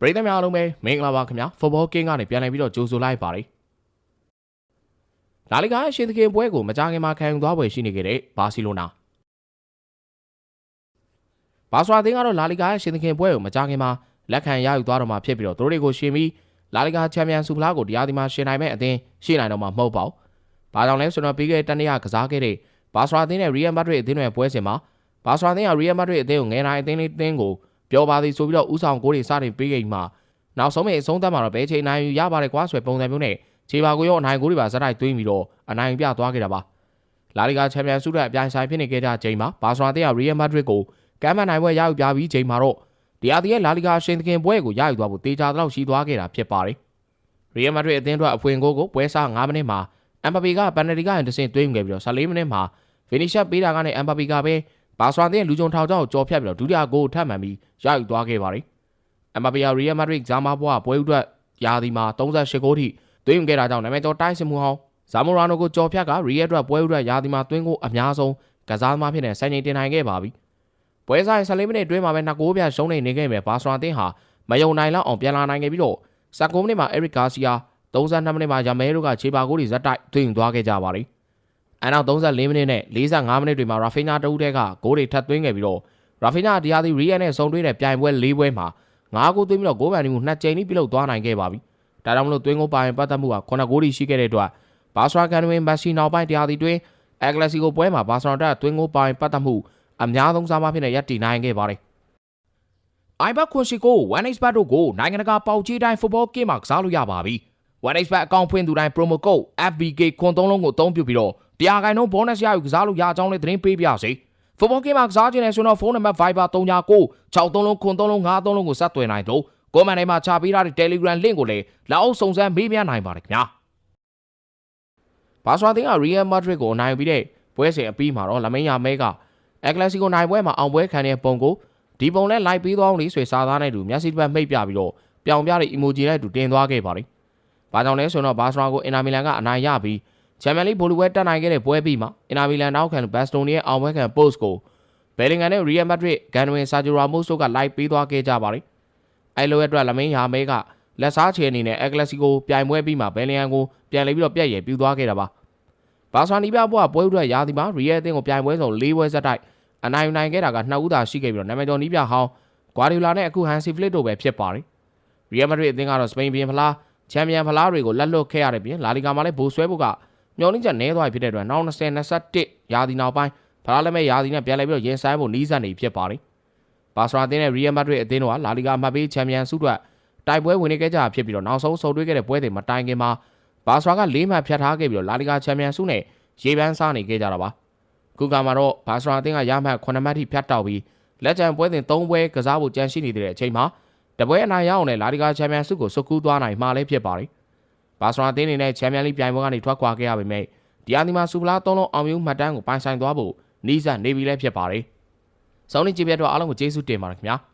ပရိသတ်များအားလုံးပဲမင်္ဂလာပါခင်ဗျာဖုတ်ဘောကင်းကနေပြန်လည်ပြီးတော့ကြိုဆိုလိုက်ပါတယ်လာလီဂါရဲ့ရှင်သခင်ပွဲကိုမကြခင်မှာခံယူသွားပွဲရှိနေခဲ့တဲ့ဘာစီလိုနာဘာဆွာသင်းကတော့လာလီဂါရဲ့ရှင်သခင်ပွဲကိုမကြခင်မှာလက်ခံရယူသွားတော့မှာဖြစ်ပြီးတော့သူတို့တွေကိုရှင်ပြီးလာလီဂါချန်ပီယံဆုဖလားကိုတရားဒီမှာရှင်နိုင်မဲ့အသင်းရှိနိုင်တော့မှာမဟုတ်ပါဘူး။ဘာကြောင့်လဲဆိုတော့ပြီးခဲ့တဲ့တနေ့ကကစားခဲ့တဲ့ဘာဆွာသင်းနဲ့ရီယယ်မက်ဒရစ်အသင်းတွေပွဲစဉ်မှာဘာဆွာသင်းကရီယယ်မက်ဒရစ်အသင်းကိုငယ်နိုင်အသင်းလေးအသင်းကို ပြောပါသည်ဆိုပြီးတော့ဥဆောင်ကိုတွေစတင်ပေးခဲ့မှာနောက်ဆုံးမဲ့အဆုံးသတ်မှာတော့ဘဲချိန်နိုင်ယူရပါတယ်ကွာဆိုတဲ့ပုံစံမျိုးနဲ့ခြေပါကိုရောအနိုင်ကိုတွေပါဇက်တိုက်သွင်းပြီးတော့အနိုင်ပြသွားခဲ့တာပါလာလီဂါချန်ပီယံဆုတဲ့အပြိုင်ဆိုင်ဖြစ်နေခဲ့ကြချိန်မှာဘာဆွာတဲ့ရီယယ်မက်ဒရစ်ကိုကမ်းမန်နိုင်ပွဲရယူပြပြီးချိန်မှာတော့တရားတည်းရဲ့လာလီဂါရှင်သခင်ပွဲကိုရယူသွားဖို့တေချာတော့ရှိသွားခဲ့တာဖြစ်ပါတယ်ရီယယ်မက်ဒရစ်အသင်းအတွက်အဖွင့်ကိုကိုပွဲစား9မိနစ်မှာအမ်ဘပီကပန်နတီကရင်တဆင့်သွင်းခဲ့ပြီးတော့14မိနစ်မှာဖီနီရှပ်ပေးတာကနေအမ်ဘပီကပဲ ဘာဆွာတဲ့လူကြုံထောင်ချောင်းကိုကြော်ဖြတ်ပြီးတော့ဒုတိယဂိုးထပ်မှန်ပြီးရယူသွားခဲ့ပါတယ်အမ်ဘပီယာရီယယ်မက်ဒရစ်ဂျာမာဘွားပွဲဥအတွက်ရာသီမှာ38ဂိုးထိသွင်းခဲ့တာကြောင့်နာမည်ကျော်တိုင်းစမှုဟောင်းဇာမိုရာနိုကိုကြော်ဖြတ်ကရီယယ်အတွက်ပွဲဥအတွက်ရာသီမှာသွင်းကိုအများဆုံးကစားသမားဖြစ်တဲ့စိုင်းငိန်တင်နိုင်ခဲ့ပါပြီပွဲဆိုင်14မိနစ်အတွင်းမှာပဲနှစ်ဂိုးပြရှုံးနေနေခဲ့မယ်ဘာဆွာတင်ဟာမယုံနိုင်လောက်အောင်ပြန်လာနိုင်ခဲ့ပြီးတော့19မိနစ်မှာအရစ်ဂါစီယာ32မိနစ်မှာယာမဲတို့ကခြေပါဂိုးတွေဇက်တိုက်သွင်းသွားခဲ့ကြပါပြီ အနောက်34မိနစ်နဲ့45မိနစ်တွေမှာရာဖိနာတဦးတဲ့ကဂိုးတွေထပ်သွင်းခဲ့ပြီးတော့ရာဖိနာတရားသည်ရီယယ်နဲ့ဆုံတွဲတဲ့ပြိုင်ပွဲ၄ပွဲမှာ9ဂိုးသွင်းပြီးတော့ဂိုးပန်တီမှုနှစ်ကြိမ်ထိပြုလုပ်သွားနိုင်ခဲ့ပါပြီ။ဒါကြောင့်မလို့သွင်းဂိုးပိုင်ပတ်သက်မှုက9ဂိုးထိရှိခဲ့တဲ့အတွက်ဘာစရာကန်ဝင်မက်ဆီနောက်ပိုင်းတရားသည်တွင်အက်ကလစီကိုပွဲမှာဘာစရာတက်သွင်းဂိုးပိုင်ပတ်သက်မှုအများဆုံးစားမဖြစ်တဲ့ရပ်တည်နိုင်ခဲ့ပါတယ်။ iBet ခွန်ရှိကို 1xbet တို့ကိုနိုင်ငံတကာပေါက်ကြီးတိုင်း football game မှာကစားလို့ရပါပြီ။ 1xbet အကောင့်ဖွင့်သူတိုင်း promo code FBK ခွန်သုံးလုံးကိုအသုံးပြုပြီးတော့တရားကိုင်နှုန်း bonus ရယူကစားလို့ရအကြောင်းလေးသတင်းပေးပြစေ။ football game မှာကစားခြင်းနဲ့ဆိုတော့ဖုန်းနံပါတ် Viber 39 63လုံးခွန်3လုံး53လုံးကိုဆက်သွယ်နိုင်တော့ကွန်မန့်ထဲမှာချပေးထားတဲ့ Telegram link ကိုလည်းလက်အောက်စုံစမ်းမေးမြန်းနိုင်ပါတယ်ခင်ဗျာ။ဘာဆွာသင်းက Real Madrid ကိုအနိုင်ပြီးတဲ့ပွဲစဉ်အပြီးမှာတော့လမင်းယာမဲကအက်ဂလက်စီကိုနိုင်ပွဲမှာအောင်ပွဲခံတဲ့ပုံကိုဒီပုံနဲ့လိုက်ပြီးသွားအောင်လေးဆွေစားသားနဲ့တူမျက်စိတစ်ပတ်မိတ်ပြပြီးတော့ပြောင်ပြတဲ့ emoji နဲ့တူတင်သွားခဲ့ပါတယ်။ ဘာကြောင့်လဲဆိုတော့ဘာဆွာကိုအင်နာမီလန်ကအနိုင်ရပြီးချန်ပီယံလိဘိုလ်ဝဲတက်နိုင်ခဲ့တဲ့ပွဲပြီးမှာအင်နာမီလန်နောက်ခံဘတ်စတိုနီရဲ့အောင်ပွဲခံ post ကိုဘယ်လင်ဂန်နဲ့ရီယယ်မက်ဒရစ်ဂန်ဝင်ဆာဂျီရာမို့စ်တို့ကလိုက်ပေးသွားခဲ့ကြပါတယ်။အဲလိုအတွက်လမင်းယာမဲကလက်စားချေအနေနဲ့အက်ကလစီကိုပြိုင်ပွဲပြီးမှာဘယ်လင်ဂန်ကိုပြန်လေပြီးတော့ပြက်ရည်ပြူသွားခဲ့တာပါ။ဘာဆွာနီပြဘွားပွဲဥထွက်ရာသီမှာရီယယ်အသင်းကိုပြိုင်ပွဲဆုံး၄ပွဲဆက်တိုက်အနိုင်နိုင်ခဲ့တာကနှစ်ဦးသာရှိခဲ့ပြီးတော့နာမည်ကျော်နီးပြဟောင်းဂွာဒီယိုလာနဲ့အခုဟန်စီဖလစ်တို့ပဲဖြစ်ပါတယ်။ရီယယ်မက်ဒရစ်အသင်းကတော့စပိန်ဘီယံဖလား ချန်ပီယံဖလားတွေကိုလက်လွတ်ခဲ့ရတဲ့ပြင်လာလီဂါမှာလည်းဘိုးဆွဲဖို့ကမျောနှင်းချက်နဲသွားပြီဖြစ်တဲ့အတွက်နောက်20 21ရာသီနောက်ပိုင်းဖလားလက်မဲ့ရာသီနဲ့ပြန်လည်ပြီးတော့ရင်ဆိုင်ဖို့နီးစပ်နေဖြစ်ပါတယ်။ဘာစရာအသင်းနဲ့ရီယယ်မက်ဒရစ်အသင်းတို့ကလာလီဂါအမှတ်ပေးချန်ပီယံဆုအတွက်တိုက်ပွဲဝင်နေခဲ့ကြဖြစ်ပြီးတော့နောက်ဆုံးဆုံတွေ့ခဲ့တဲ့ပွဲတွေမတိုင်ခင်မှာဘာစရာက၄မှတ်ဖြတ်ထားခဲ့ပြီးတော့လာလီဂါချန်ပီယံဆုနဲ့ရေပန်းစားနေခဲ့ကြတာပါ။ခုကမှာတော့ဘာစရာအသင်းကရမှတ်9မှတ်ထိဖြတ်တောက်ပြီးလက်ချန်ပွဲစဉ်3ပွဲကစားဖို့ကြံရှိနေတဲ့အချိန်မှာ တပွဲအနိုင်ရအောင်နဲ့လာလီဂါချန်ပီယံဆုကိုစုကူးသွားနိုင်မှာလည်းဖြစ်ပါတယ်။ဘာစရာအသင်းအနေနဲ့ချန်ပီယံလိပြိုင်ပွဲကနေထွက်ခွာခဲ့ရပေမဲ့ဒီအနီမှာစူပလာ၃လုံးအောင်မြင်မှတ်တမ်းကိုပိုင်ဆိုင်သွားဖို့နီးစပ်နေပြီလည်းဖြစ်ပါတယ်။ဆောင်းနေကြည့်ပြတော့အားလုံးကိုကျေးဇူးတင်ပါတယ်ခင်ဗျာ။